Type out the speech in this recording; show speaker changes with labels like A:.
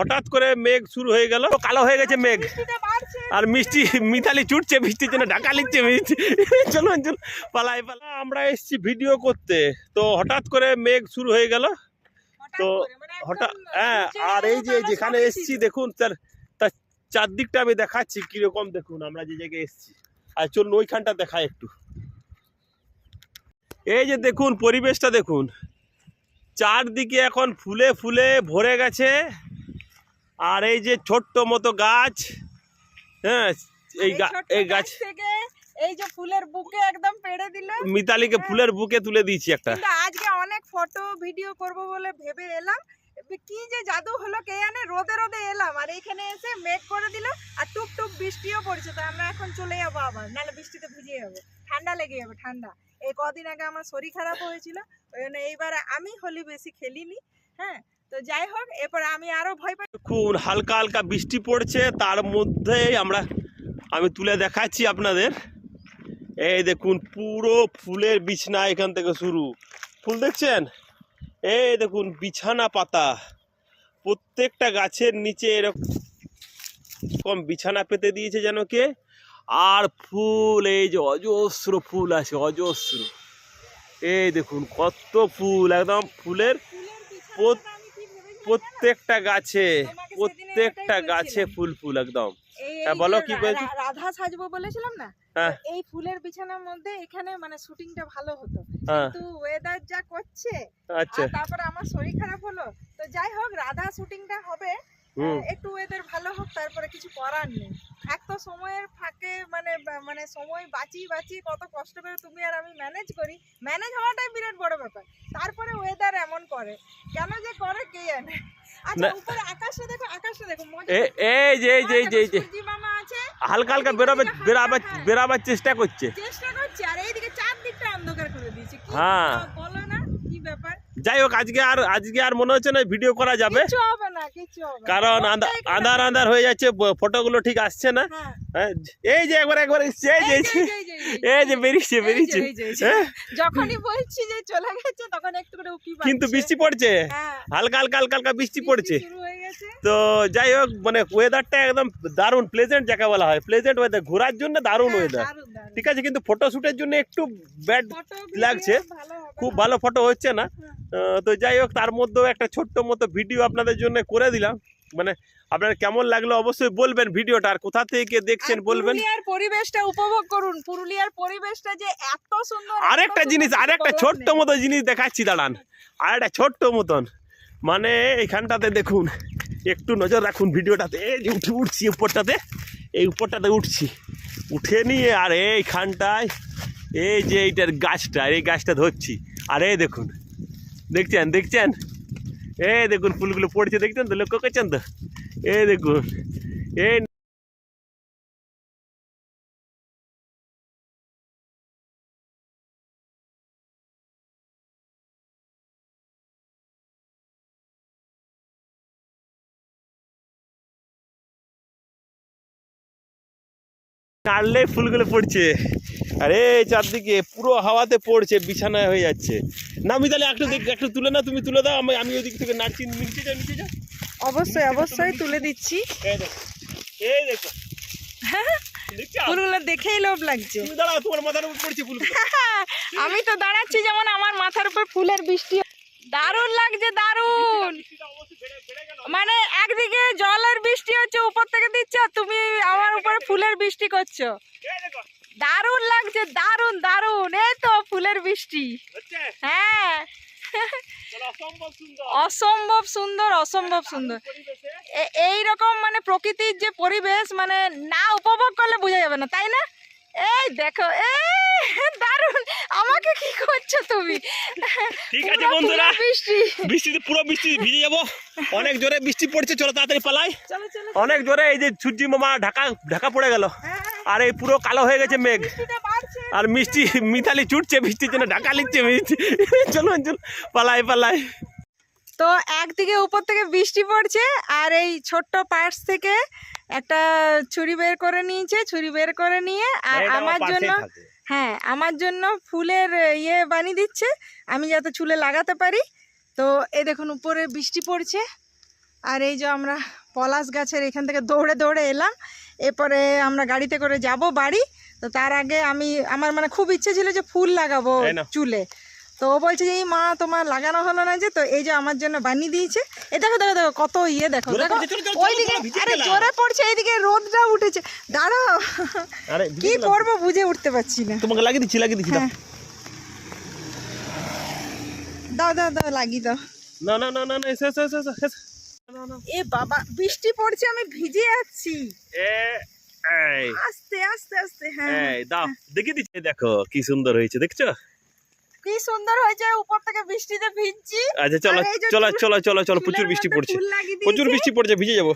A: হঠাৎ করে মেঘ শুরু হয়ে গেল। কালো হয়ে গেছে মেঘ। আর মিষ্টি মিতালি ছুটছে বৃষ্টির জন্য ঢাকা লিখছে মিষ্টি। চলুন চলুন। পালাই পালাই। আমরা এসেছি ভিডিও করতে। তো হঠাৎ করে মেঘ শুরু হয়ে গেল। তো
B: মানে
A: হঠাৎ হ্যাঁ আর এই যে যেখানে এসেছি দেখুন তার তার চারদিকটা আমি দেখাচ্ছি কীরকম দেখুন আমরা যে জায়গায় এসেছি। আর চলুন ওইখানটা দেখাই একটু। এই যে দেখুন পরিবেশটা দেখুন। চারদিকে এখন ফুলে ফুলে ভরে গেছে। আর এই যে ছোট্ট মতো গাছ হ্যাঁ এই
B: এই
A: গাছ
B: থেকে এই যে ফুলের বুকে একদম পেড়ে দিল।
A: মিতালিকে ফুলের বুকে তুলে দিয়েছি একটা।
B: আজকে অনেক ফটো ভিডিও করব বলে ভেবে এলাম। কি যে জাদু হলো কে জানে? রোদে রোদে এলাম। আর এইখানে এসে মেঘ করে দিল আর টুপ টুপ বৃষ্টিও পড়ছে। তো আমরা এখন চলে যাব আবার। নাহলে বৃষ্টিতে ভিজে যাব। ঠান্ডা লেগে যাবে ঠান্ডা। এই কদিন আগে আমার শরীর খারাপ হয়েছিল। ওই জন্য এইবার আমি হোলি বেশি খেলিনি। হ্যাঁ তো যাই হোক এরপর আমি আরও ভয় পাই।
A: দেখুন হালকা হালকা বৃষ্টি পড়ছে তার মধ্যেই আমরা আমি তুলে দেখাচ্ছি আপনাদের। এই দেখুন পুরো ফুলের বিছনা এখান থেকে শুরু। ফুল দেখছেন? এই দেখুন বিছানা পাতা। প্রত্যেকটা গাছের নিচে এরকম বিছানা পেতে দিয়েছে যেন কে? আর ফুল এই যে অজস্র ফুল আছে অজস্র। এই দেখুন কত ফুল একদম ফুলের প্রত্যেকটা গাছে প্রত্যেকটা গাছে ফুল ফুল একদম। হ্যাঁ, বলো কি বলছো?
B: রাধা সাজবো বলেছিলাম না?
A: হ্যাঁ।
B: এই ফুলের বিছানার মধ্যে এখানে মানে শুটিংটা ভালো হতো।
A: হ্যাঁ।
B: কিন্তু ওয়েদার যা করছে
A: আচ্ছা।
B: তারপরে আমার শরীর খারাপ হলো তো যাই হোক রাধা শুটিংটা হবে। একটু ওয়েদার ভালো হোক তারপরে কিছু করার নেই। এক তো সময়ের ফাঁকে মানে মানে সময় বাঁচিয়ে বাঁচিয়ে কত কষ্ট করে তুমি আর আমি ম্যানেজ করি ম্যানেজ হওয়াটাই বিরাট বড় ব্যাপার। তারপরে ওয়েদার এমন করে। কেন যে করে কে জানে? আচ্ছা উপরে আকাশটা দেখো আকাশটা দেখো
A: এই যে এই যে এই যে এই যে।
B: মামা আছে।
A: হালকা হালকা বেরোবে বেরাবার বেরাবার চেষ্টা করছে।
B: চেষ্টা করছে আর এইদিকে চারদিকটা অন্ধকার করে দিয়েছে।
A: হ্যাঁ।
B: বলো না কি ব্যাপার?
A: যাই হোক আজকে আর আজকে আর মনে হচ্ছে না ভিডিও করা যাবে। কারণ আন্ধার আন্ধার হয়ে যাচ্ছে ফটো ফটোগুলো ঠিক আসছে না।
B: হ্যাঁ।
A: হ্যাঁ, এই যে একবার একবার এই যে।
B: এই যে,
A: বেরিয়েছে বেরিয়েছে। হ্যাঁ,
B: যখনই বলছি যে চলে গেছে তখন একটু করে উকি
A: কিন্তু বৃষ্টি পড়ছে?
B: হ্যাঁ।
A: হালকা হালকা হালকা হালকা বৃষ্টি পড়ছে।
B: হয়ে
A: তো যাই হোক মানে ওয়েদারটা একদম দারুণ প্লেজেন্ট যাকে বলা হয়। প্লেজেন্ট ওয়েদার ঘোরার জন্য দারুণ
B: হ্যাঁ,
A: ওয়েদার
B: দারুণ।
A: ঠিক আছে কিন্তু ফটোশুটের জন্য একটু ব্যাড লাগছে। খুব ভালো ফটো হচ্ছে না।
B: হ্যাঁ।
A: তো যাই হোক তার মধ্যেও একটা ছোট্ট মতো ভিডিও আপনাদের জন্য করে দিলাম। মানে আপনার কেমন লাগল অবশ্যই বলবেন ভিডিওটা আর কোথা থেকে দেখছেন বলবেন।
B: পুরুলিয়ার পরিবেশটা উপভোগ করুন। পুরুলিয়ার পরিবেশটা যে এত সুন্দর
A: আরেকটা জিনিস আরেকটা ছোট্ট মতো জিনিস দেখাচ্ছি দাঁড়ান। আর একটা ছোট্ট মতন। মানে এইখানটাতে দেখুন একটু নজর রাখুন ভিডিওটাতে। এই যে উঠে উঠছি উপরটাতে এই উপরটাতে উঠছি। উঠে নিয়ে আর এইখানটায় এই যে এইটার গাছটা এই গাছটা ধরছি। আর এই দেখুন দেখছেন দেখছেন? এই দেখুন, ফুলগুলো পড়ছে দেখছেন তো? লক্ষ্য করছেন তো? এই দেখুন এই নাড়লে ফুলগুলো পড়ছে। আরে চারদিকে পুরো হাওয়াতে পড়ছে বিছানায় হয়ে যাচ্ছে। না আমি তাহলে একটু দেখ একটু তুলে না তুমি তুলে দাও আমি আমি ওই দিক থেকে নাড়ছি নিচে যাও নিচে যাও।
B: অবশ্যই অবশ্যই তুলে দিচ্ছি।
A: এই দেখো এই দেখো।
B: ফুলগুলো দেখেই লোভ লাগছে।
A: দাঁড়াও তোমার মাথার উপর পড়ছে
B: আমি তো দাঁড়াচ্ছি যেমন আমার মাথার উপর ফুলের বৃষ্টি। দারুণ লাগছে দারুণ। মানে একদিকে জলের বৃষ্টি হচ্ছে উপর থেকে দিচ্ছে তুমি আমার উপরে ফুলের বৃষ্টি করছ। দারুণ লাগছে দারুণ দারুণ। এই তো ফুলের বৃষ্টি। হ্যাঁ।
A: অসম্ভব সুন্দর।
B: অসম্ভব সুন্দর এই রকম মানে প্রকৃতির যে পরিবেশ মানে না উপভোগ করলে বোঝা যাবে না তাই না? এই দেখো এই দারুণ। আমাকে কি করছ তুমি?
A: ঠিক আছে বন্ধুরা
B: বৃষ্টি।
A: বৃষ্টিতে পুরো বৃষ্টি ভিজে যাব। অনেক জোরে বৃষ্টি পড়ছে চলো তাড়াতাড়ি পালাই।
B: চলো চলো।
A: অনেক জোরে এই যে সূর্যি মামা ঢাকা ঢাকা পড়ে গেল।
B: হ্যাঁ,
A: আর এই পুরো কালো হয়ে গেছে মেঘ। আর মিষ্টি মিতালি ছুটছে বৃষ্টির জন্য ঢাকা লিখছে মিষ্টি চলুন চলুন পালাই পালাই।
B: তো একদিকে উপর থেকে বৃষ্টি পড়ছে আর এই ছোট্ট পার্স থেকে একটা ছুরি বের করে নিয়েছে ছুরি বের করে নিয়ে আর আমার জন্য হ্যাঁ আমার জন্য ফুলের ইয়ে বানিয়ে দিচ্ছে আমি যাতে চুলে লাগাতে পারি। তো এই দেখুন উপরে বৃষ্টি পড়ছে আর এই যে আমরা পলাশ গাছের এখান থেকে দৌড়ে দৌড়ে এলাম। এরপরে আমরা গাড়িতে করে যাব বাড়ি। তো তার আগে আমি আমার মানে খুব ইচ্ছে ছিল যে ফুল লাগাবো চুলে। তো ও বলছে যে এই মা তোমার লাগানো হলো না যে? তো এই যে আমার জন্য বানিয়ে দিয়েছে। এ দেখো দেখো দেখো কত ইয়ে দেখো। দেখো ওইদিকে আরে জোরে পড়ছে এইদিকে রোদটা উঠেছে। দাঁড়াও। কি করব বুঝে উঠতে পারছি না।
A: তোমাকে লাগিয়ে দিচ্ছি লাগিয়ে দিচ্ছি দাও।
B: হ্যাঁ। দাও দাও লাগিয়ে দাও।
A: না না না না না এসে এসে এসে।
B: এ বাবা বৃষ্টি পড়ছে আমি ভিজে যাচ্ছি আস্তে আস্তে আস্তে হ্যাঁ।
A: এই দাও দেখে দিচ্ছি দেখো কি সুন্দর হয়েছে দেখছ?
B: কি সুন্দর হয়েছে উপর থেকে বৃষ্টিতে ভিজছি।
A: আচ্ছা চলো চলো
B: চলো
A: চলো চলো প্রচুর বৃষ্টি পড়ছে। প্রচুর বৃষ্টি পড়ছে ভিজে যাব।